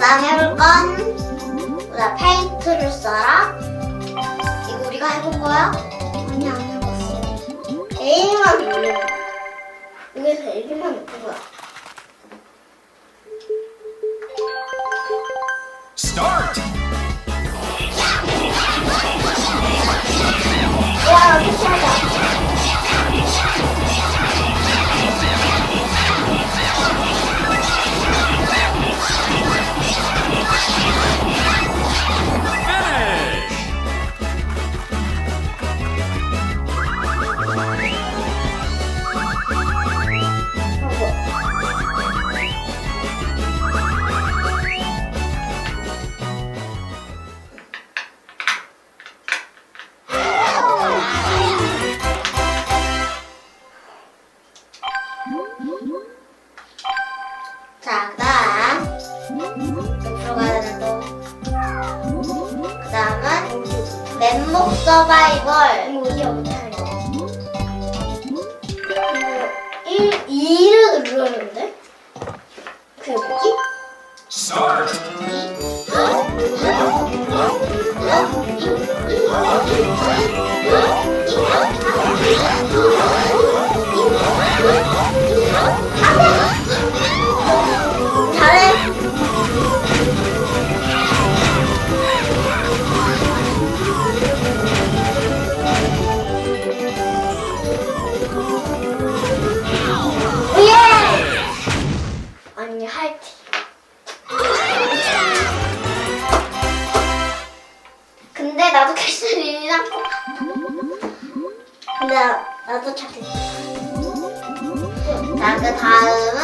다음 해볼 건나 페인트를 써라. 이거 우리가 해본 거야? 아니 안 해봤어. A만 올려. 여기서 A만 넣는 거야. 그다음은 맨목 서바이벌. 이거 어디야 못하요 1, 2를 누르는데? 그게 뭐지? 나- 나도 잘했어. 자, 그 다음은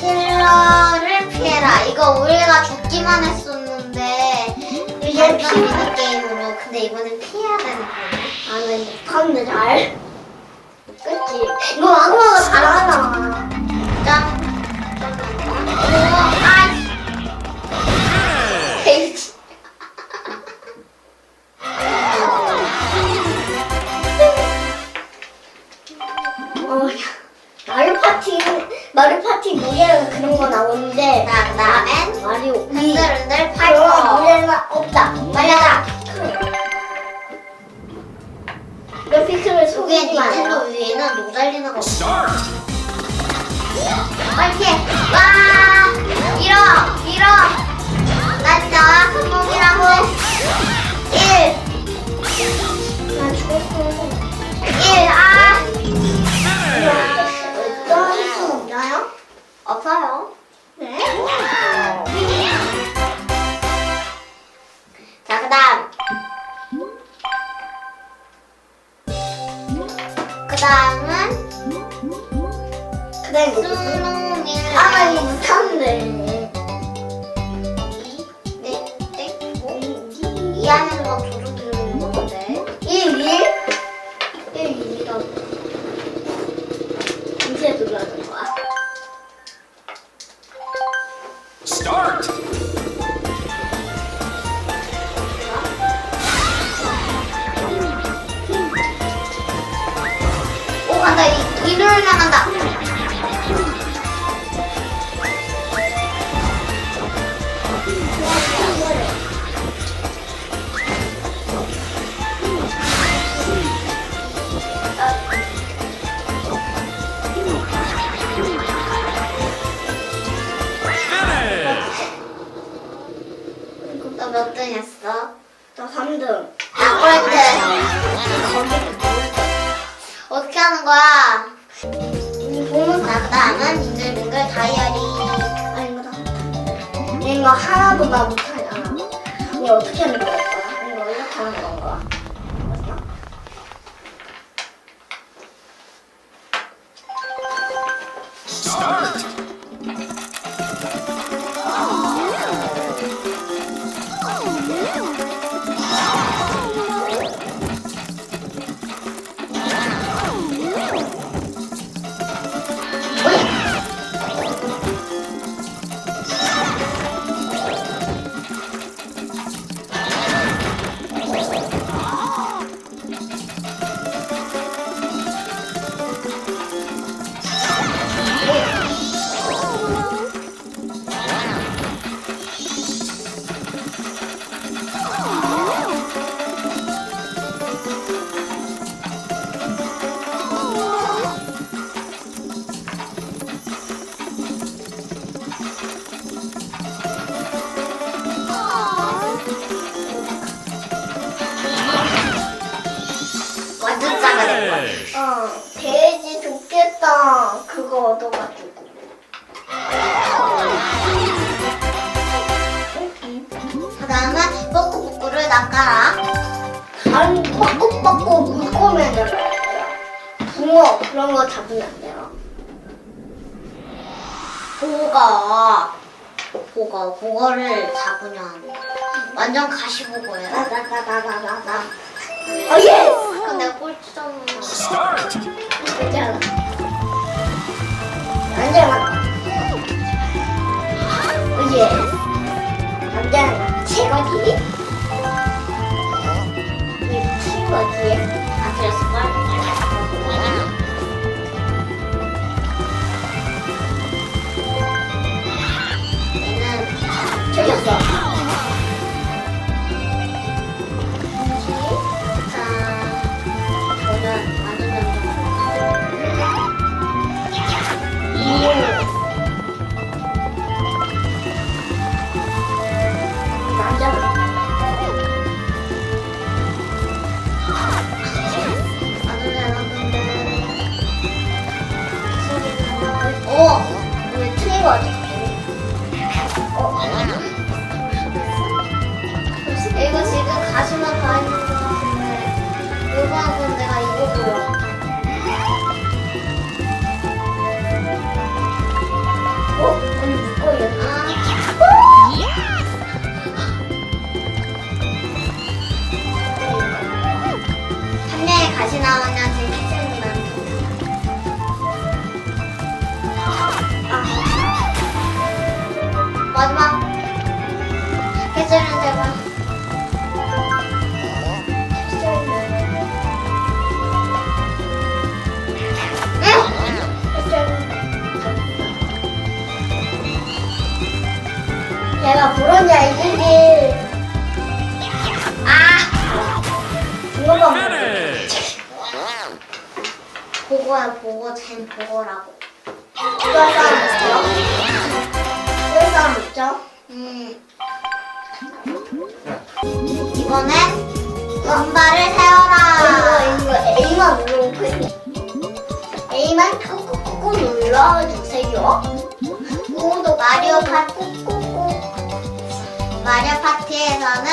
킬러를 피해라. 이거 우리가 죽기만 했었는데 이게 이게 피우는 게임으로. 근데 이번엔 피해야 되는 거네. 아니 못하는데 잘. 그치? 이거 잘하나. 짠. 오, 어, 마리오 파티, 마리오 파티 무게는 그런 거 나오는데. 자, 그 다음엔 마리오 흔들흔들 그런 파이퍼. 무게는 없다. 말려라. 그래픽을 그게 속이지 닌텐도. 위에는 노잘리는 없어. Start! 파이팅! 와! 밀어! 밀어! 다음은 그 다음에 뭐 스노밀. 아, 나 이거 못 노래 나간다. Finish! 너몇 등했어? 나 3등. 나 꼴등. 어떻게 하는 거야? 자, 그 다음은 빙글빙글 다이어리. 아 이거 하나도 나 못하잖아. 이거 어떻게 하는 거야? 이거 이렇게 하는 건가? Start! 그거 얻어가지고. 그 다음에 뻐꾸뻐꾸를 낚아라. 안 뻑뻑뻑뻑 물고면 돼요. 붕어 그런 거 잡으면 안 돼요. 보거. 보거. 보거를 잡으면 완전 가시보고예요. 나나나나나나. 어 예스. 근데 Start. 괜찮아. 예스. 앉아라. 최고지? 이 최고지? 안 틀렸을걸? 얘는 틀렸어. 보고야 보고 쟨 보고라고 이거 사람 있죠? 이거 사람 있죠? 음. 이번엔 왼발을 세워라. 이거 이거 A만 누르고 A만 꾹꾹꾹 눌러주세요 구독 마리오 파티 꾹꾹꾹. 마리오 파티에서는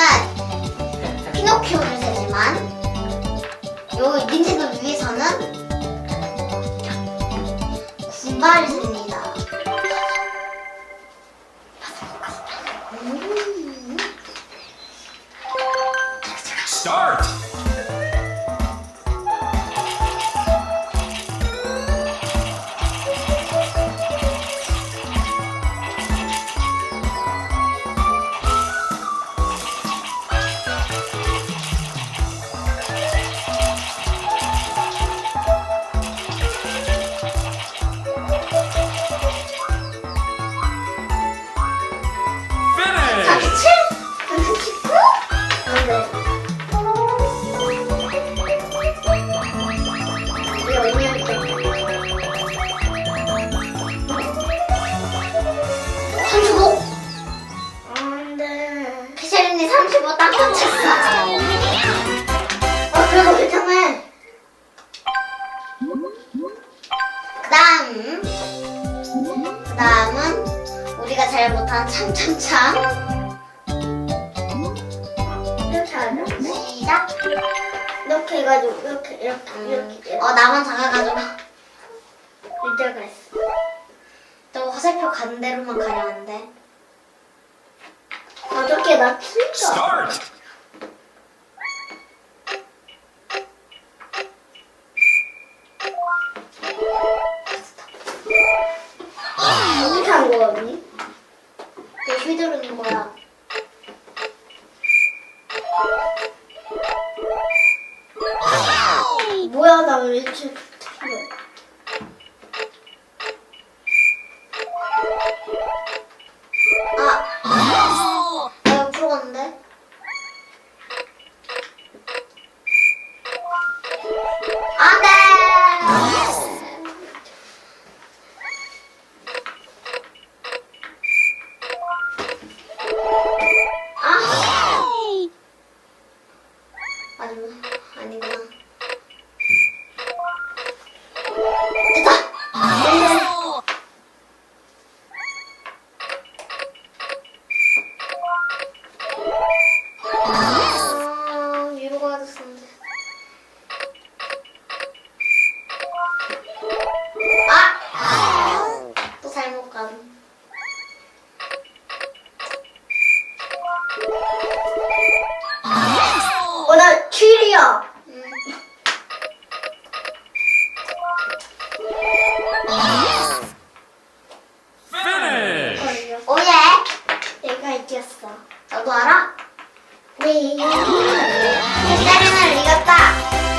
피노키오를 세지만 요 닌텐도 위에서는 군발 캐셔린이 35딱 맞췄어. 아 그래도 괜찮아 그 다음. 그 다음은 우리가 잘 못하는 참참참. 이렇게 하자 시작. 이렇게 해가지고 이렇게 이렇게 이렇게 어, 나만 작아가지고. 이제가 있어 또 화살표 가는 대로만 가려 는데. 어떻게 나 틀까? Start. 어떻게 한 거야 언니? 왜 휘두르는 거야? 어, 나 7이야. 오예. 내가 이겼어. 너도 알아? 네. 색깔이는 이겼다.